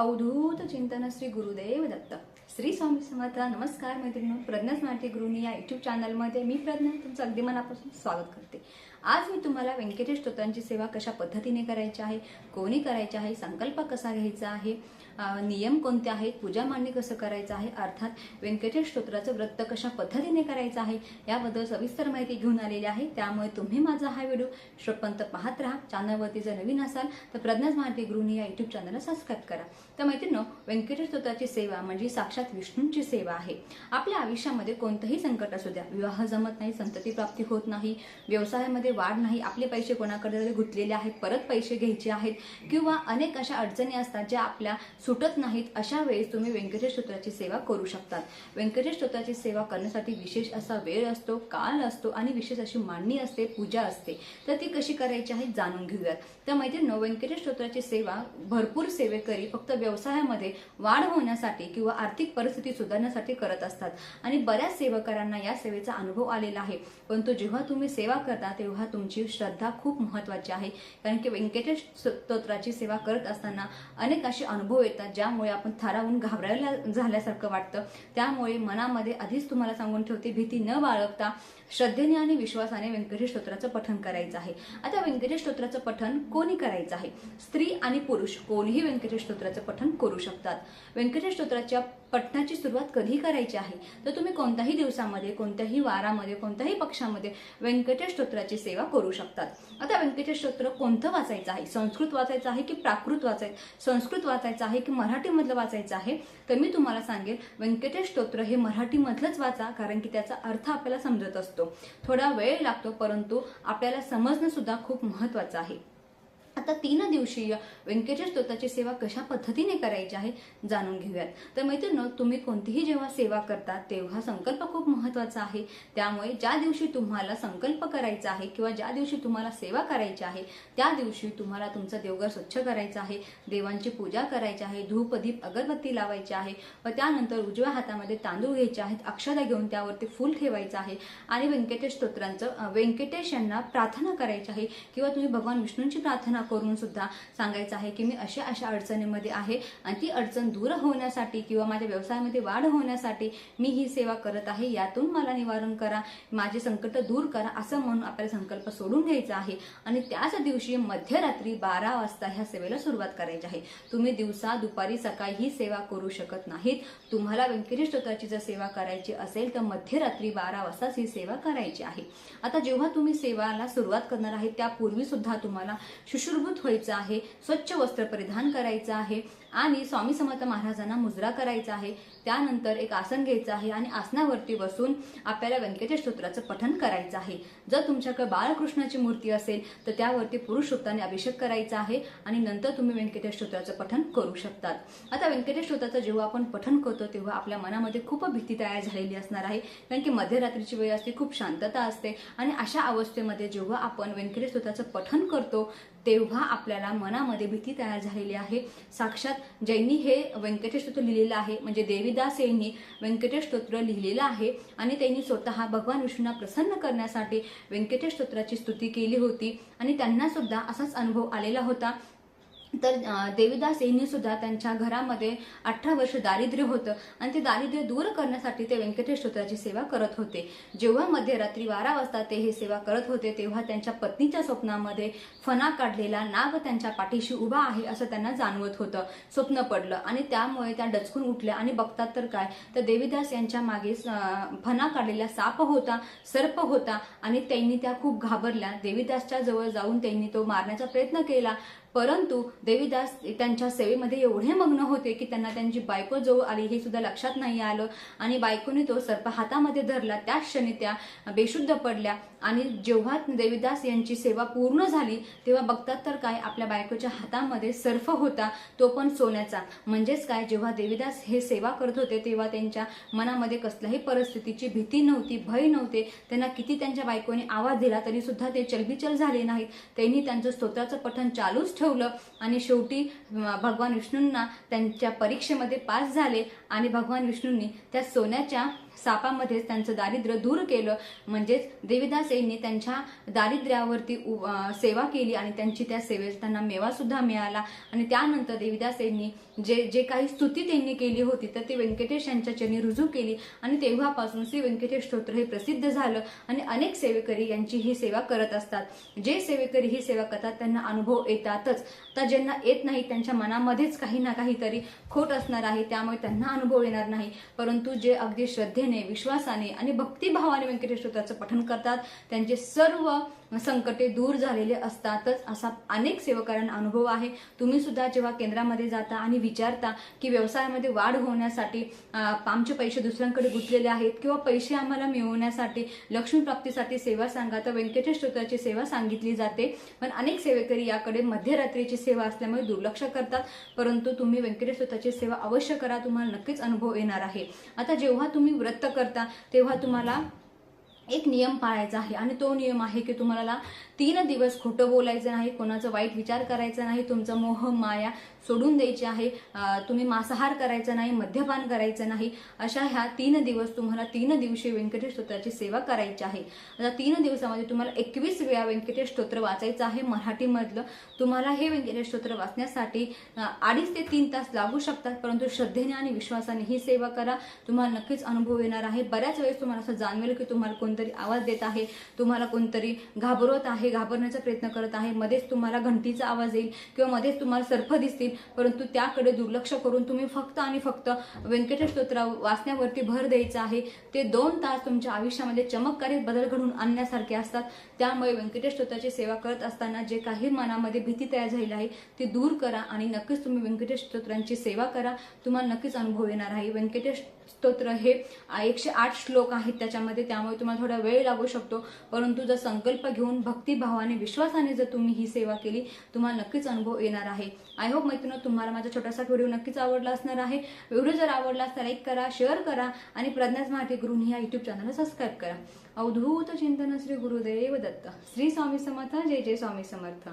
अवधूत चिंतन श्री गुरुदेव दत्त. श्री स्वामी समर्थ नमस्कार मैत्रिणी प्रज्ञा स्मारती गुरुनी या युट्यूब चॅनलमध्ये मी प्रज्ञा तुमचं अगदी मनापासून स्वागत करते. आज मी तुम्हाला व्यंकटेश स्तोत्रांची सेवा कशा पद्धतीने करायची आहे कोणी करायची आहे संकल्प कसा घ्यायचा आहे नियम कोणते आहेत पूजा मांडणी कसं करायचं आहे अर्थात व्यंकटेश स्तोत्राचं व्रत कशा पद्धतीने करायचं आहे याबद्दल सविस्तर माहिती घेऊन आलेली आहे. त्यामुळे तुम्ही माझा हा व्हिडिओ श्रोपंत पाहत राहा. चॅनलवरती जर नवीन असाल तर प्रज्ञा स्मारती गृहिणी या युट्यूब चॅनलला सबस्क्राईब करा. तर मैत्रिणी व्यंकटेश स्तोत्राची सेवा म्हणजे साक्षात विष्णूंची सेवा आहे. आपल्या आयुष्यामध्ये कोणतंही संकट असू द्या विवाह जमत नाही संतती प्राप्ती होत नाही व्यवसायामध्ये वाढ नाही आपले पैसे कोणाकडे तरी गुंतलेले आहेत परत पैसे घ्यायचे आहेत किंवा अनेक अशा अडचणी असतात ज्या आपल्या सुटत नाहीत अशा वेळेस तुम्ही व्यंकटेश स्तोत्राची सेवा करू शकतात. व्यंकटेश स्तोत्राची सेवा करण्यासाठी विशेष असा वेळ असतो काळ असतो आणि विशेष अशी मांडणी असते पूजा असते. तर ती कशी करायची आहे जाणून घेऊयात. तर मैत्रिणी व्यंकटेश स्तोत्राची सेवा भरपूर सेवेकरी फक्त व्यवसायामध्ये वाढ होण्यासाठी किंवा आर्थिक परिस्थिती सुधारण्यासाठी करत असतात. आणि बऱ्याच सेवकरांना या सेवेचा अनुभव आलेला आहे. परंतु जेव्हा तुम्ही सेवा करता तेव्हा तुमची श्रद्धा खूप महत्वाची आहे. कारण की व्यंकटेश स्तोत्राची सेवा करत असताना अनेक असे अनुभव येतात ज्यामुळे आपण थारावून घाबरायला झाल्यासारखं वाटतं. त्यामुळे मनामध्ये आधीच तुम्हाला सांगून ठेवते भीती न बाळगता श्रद्धेने आणि विश्वासाने व्यंकटेश स्तोत्राचं पठण करायचं आहे. आता व्यंकटेश स्तोत्राचं पठण कोणी करायचं आहे? स्त्री आणि पुरुष कोणीही व्यंकटेश स्तोत्राचं पठण करू शकतात. व्यंकटेश स्तोत्राच्या पठणाची सुरुवात कधी करायची आहे? तर तुम्ही कोणत्याही दिवसामध्ये कोणत्याही वारामध्ये कोणत्याही पक्षामध्ये व्यंकटेश स्तोत्राची सेवा करू शकतात. आता व्यंकटेश स्तोत्र कोणतं वाचायचं आहे? संस्कृत वाचायचं आहे की प्राकृत वाचायचं संस्कृत वाचायचं आहे की मराठीमधलं वाचायचं आहे? तर मी तुम्हाला सांगेल व्यंकटेश स्तोत्र हे मराठीमधलंच वाचा कारण की त्याचा अर्थ आपल्याला समजत असतो. थोडा वेळ लागतो परंतु आपल्याला समजणं सुद्धा खूप महत्वाचं आहे. आता तीन दिवसीय व्यंकटेश स्तोत्राची सेवा कशा पद्धतीने करायची आहे जाणून घेऊयात. तर मैत्रिणी तुम्ही कोणतीही जेव्हा सेवा करता तेव्हा संकल्प खूप महत्त्वाचा आहे. त्यामुळे ज्या दिवशी तुम्हाला संकल्प करायचा आहे किंवा ज्या दिवशी तुम्हाला सेवा करायची आहे त्या दिवशी तुम्हाला तुमचं देवघर स्वच्छ करायचं आहे देवांची पूजा करायची आहे धूप दीप अगरबत्ती लावायची आहे व त्यानंतर उजव्या हातामध्ये तांदूळ घ्यायचे आहेत अक्षदा घेऊन त्यावरती फूल ठेवायचं आहे आणि व्यंकटेश स्तोत्रांचं व्यंकटेश यांना प्रार्थना करायची आहे किंवा तुम्ही भगवान विष्णूंची प्रार्थना करून सुद्धा सांगायचं आहे की मी अशा अशा अडचणीमध्ये आहे आणि ती अडचण दूर होण्यासाठी किंवा माझ्या व्यवसायामध्ये वाढ होण्यासाठी मी ही सेवा करत आहे यातून मला निवारण करा माझे संकट दूर करा असं म्हणून आपल्याला संकल्प सोडून घ्यायचा आहे. आणि त्याच दिवशी मध्यरात्री बारा वाजता ह्या सेवेला सुरुवात करायची आहे. तुम्ही दिवसा दुपारी सकाळी ही सेवा करू शकत नाहीत. तुम्हाला व्यंकटेश स्तोत्राची जर सेवा करायची असेल तर मध्यरात्री बारा वाजताच ही सेवा करायची आहे. आता जेव्हा तुम्ही सेवाला सुरुवात करणार आहे त्यापूर्वी सुद्धा तुम्हाला शुश्रुभूत व्हायचं आहे स्वच्छ वस्त्र परिधान करायचं आहे आणि स्वामी समर्थ महाराजांना मुजरा करायचा आहे. त्यानंतर एक आसन घ्यायचं आहे आणि आसनावरती बसून आपल्याला व्यंकटेश स्तोत्राचं पठण करायचं आहे. जर तुमच्याकडे बाळकृष्णाची मूर्ती असेल तर त्यावरती पुरुष सूक्ताने अभिषेक करायचा आहे आणि नंतर तुम्ही व्यंकटेश स्तोत्राचं पठण करू शकतात. आता व्यंकटेश स्तोत्राचं जेव्हा आपण पठण करतो तेव्हा आपल्या मनामध्ये खूप भीती तयार झालेली असणार आहे. कारण की मध्यरात्रीची वेळ असते खूप शांतता असते आणि अशा अवस्थेमध्ये जेव्हा आपण व्यंकटेश स्तोत्राचं पठण करतो तेव्हा आपल्याला मनामध्ये भीती तयार झालेली आहे. साक्षात ज्यांनी हे व्यंकटेश स्तोत्र लिहिलेलं आहे म्हणजे देवीदास यांनी व्यंकटेश स्तोत्र लिहिलेलं आहे आणि त्यांनी स्वतः भगवान विष्णूंना प्रसन्न करण्यासाठी व्यंकटेश स्तोत्राची स्तुती केली होती आणि त्यांना सुद्धा असाच अनुभव आलेला होता. तर देवीदास यांनी सुद्धा त्यांच्या घरामध्ये अठरा वर्ष दारिद्र्य होतं आणि ते दारिद्र्य दूर करण्यासाठी ते व्यंकटेश स्तोत्राची सेवा करत होते. जेव्हा मध्यरात्री बारा वाजता ते हे सेवा करत होते तेव्हा त्यांच्या पत्नीच्या स्वप्नामध्ये फणा काढलेला नाग त्यांच्या पाठीशी उभा आहे असं त्यांना जाणवत होतं. स्वप्न पडलं आणि त्यामुळे त्या डचकून उठल्या आणि बघतात तर काय? तर देवीदास यांच्या मागे फणा काढलेला साप होता सर्प होता आणि त्यांनी त्या खूप घाबरल्या. देवीदासच्या जवळ जाऊन त्यांनी तो मारण्याचा प्रयत्न केला परंतु देवीदास त्यांच्या सेवेमध्ये एवढे मग्न होते की त्यांना त्यांची बायको जवळ आली हे सुद्धा लक्षात नाही आलं. आणि बायकोने तो सर्प हातामध्ये धरला. त्याच क्षणी त्या बेशुद्ध पडल्या. आणि जेव्हा देवीदास यांची सेवा पूर्ण झाली तेव्हा बघतात तर काय आपल्या बायकोच्या हातामध्ये सर्फ होता तो पण सोन्याचा. म्हणजेच काय जेव्हा देवीदास हे सेवा करत होते तेव्हा त्यांच्या मनामध्ये कसल्याही परिस्थितीची भीती नव्हती भय नव्हते. त्यांना किती त्यांच्या बायकोने आवाज दिला तरी सुद्धा ते चलबिचल झाले नाहीत. त्यांनी त्यांचं स्तोत्राचं पठण चालूच ठेवलं आणि शेवटी भगवान विष्णूंना त्यांच्या परीक्षेमध्ये पास झाले आणि भगवान विष्णूंनी त्या सोन्याच्या सापामध्येच त्यांचं दारिद्र्य दूर केलं. म्हणजेच देवीदास यांनी त्यांच्या दारिद्र्यावरती उ- सेवा केली आणि त्यांची त्या सेवेत त्यांना मेवा सुद्धा मिळाला. आणि त्यानंतर देवीदास यांनी जे जे काही स्तुती त्यांनी केली होती तर ती व्यंकटेश यांच्या चरणी रुजू केली. आणि तेव्हापासून श्री व्यंकटेश स्तोत्र हे प्रसिद्ध झालं. आणि अनेक सेवेकरी यांची ही सेवा करत असतात. जे सेवेकरी ही सेवा करतात त्यांना अनुभव येतातच. तर ज्यांना येत नाही त्यांच्या मनामध्येच काही ना काहीतरी खोट असणार आहे त्यामुळे त्यांना अनुभव येणार नाही. परंतु जे अगदी श्रद्धेने विश्वासाने आणि भक्तिभावाने व्यंकटेश्वर त्याचं पठन करतात. त्यांचे सर्व संकटे दूर झालेले असतातच असा अनेक सेवकांना अनुभव आहे. तुम्ही सुद्धा जेव्हा केंद्रामध्ये जाता आणि विचारता की व्यवसायामध्ये वाढ होण्यासाठी आमचे पैसे दुसऱ्यांकडे गुंतलेले आहेत किंवा पैसे आम्हाला मिळवण्यासाठी लक्ष्मीप्राप्तीसाठी सेवा सांगा तर व्यंकटेश स्तोत्राची सेवा सांगितली जाते. पण अनेक सेवेकरी याकडे मध्यरात्रीची सेवा असल्यामुळे दुर्लक्ष करतात. परंतु तुम्ही व्यंकटेश स्तोत्राची सेवा अवश्य करा तुम्हाला नक्कीच अनुभव येणार आहे. आता जेव्हा तुम्ही व्रत करता तेव्हा तुम्हाला एक नियम पाळायचा आहे आणि तो नियम आहे की तुम्हाला तीन दिवस खोटं बोलायचं नाही कोणाचा वाईट विचार करायचा नाही तुमचा मोह माया सोडून द्यायची आहे तुम्ही मांसाहार करायचा नाही मद्यपान करायचं नाही अशा ह्या तीन दिवस तुम्हाला तीन दिवशी व्यंकटेश स्तोत्राची सेवा करायची आहे. आता तीन दिवसामध्ये तुम्हाला एकवीस वेळा व्यंकटेश स्तोत्र वाचायचं आहे मराठीमधलं. तुम्हाला हे व्यंकटेश स्तोत्र वाचण्यासाठी अडीच ते तीन तास लागू शकतात परंतु श्रद्धेने आणि विश्वासाने ही सेवा करा. तुम्हाला नक्कीच अनुभव येणार आहे. बऱ्याच वेळेस तुम्हाला असं जाणवेल की तुम्हाला कोणतरी आवाज देत आहे तुम्हाला कोणतरी घाबरवत आहे घाबरण्याचा प्रयत्न करत आहे मध्येच तुम्हाला घंटीचा आवाज येईल किंवा मध्येच तुम्हाला सर्प दिसतील परंतु त्याकडे दुर्लक्ष करून तुम्ही फक्त आणि फक्त व्यंकटेश स्तोत्र वाचण्यावरती भर द्यायचा आहे. ते दोन तास तुमच्या आयुष्यामध्ये चमत्कारी बदल घडून आणण्यासारखे असतात. त्यामुळे व्यंकटेश स्तोत्राची सेवा करत असताना जे काही मनामध्ये भीती तयार झालेली आहे ती दूर करा आणि नक्कीच तुम्ही व्यंकटेश स्तोत्रांची सेवा करा. तुम्हाला नक्कीच अनुभव येणार आहे. व्यंकटेश स्तोत्र हे एकशे आठ श्लोक आहेत त्याच्यामध्ये. त्यामुळे तुम्हाला थोडा वेळ लागू शकतो. परंतु जर संकल्प घेऊन भक्तिभावाने विश्वासाने जर तुम्ही ही सेवा केली तुम्हाला नक्कीच अनुभव येणार आहे. आय होप मैत्रिणी तुम्हाला माझा छोटासा व्हिडिओ नक्कीच आवडला असणार आहे. व्हिडिओ जर आवडला तर लाईक करा शेअर करा आणि प्रज्ञाच माहिती गृहिणी या युट्यूब चॅनलला सबस्क्राईब करा. अवधूत चिंतन श्री गुरुदेव दत्त. श्री स्वामी समर्थ. जय जय स्वामी समर्थ.